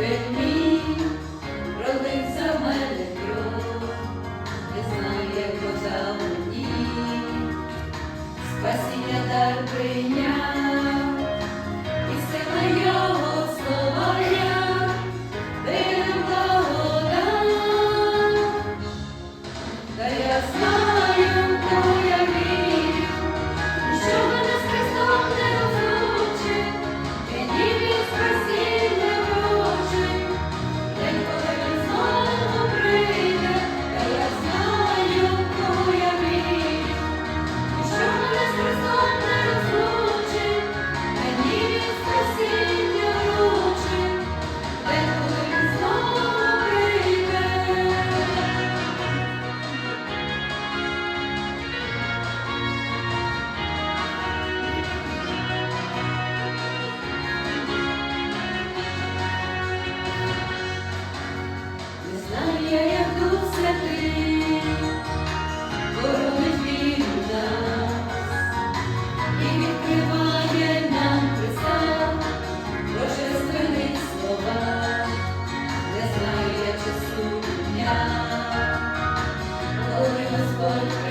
День мій пролив за мене кров, не дар прийняв. Lord.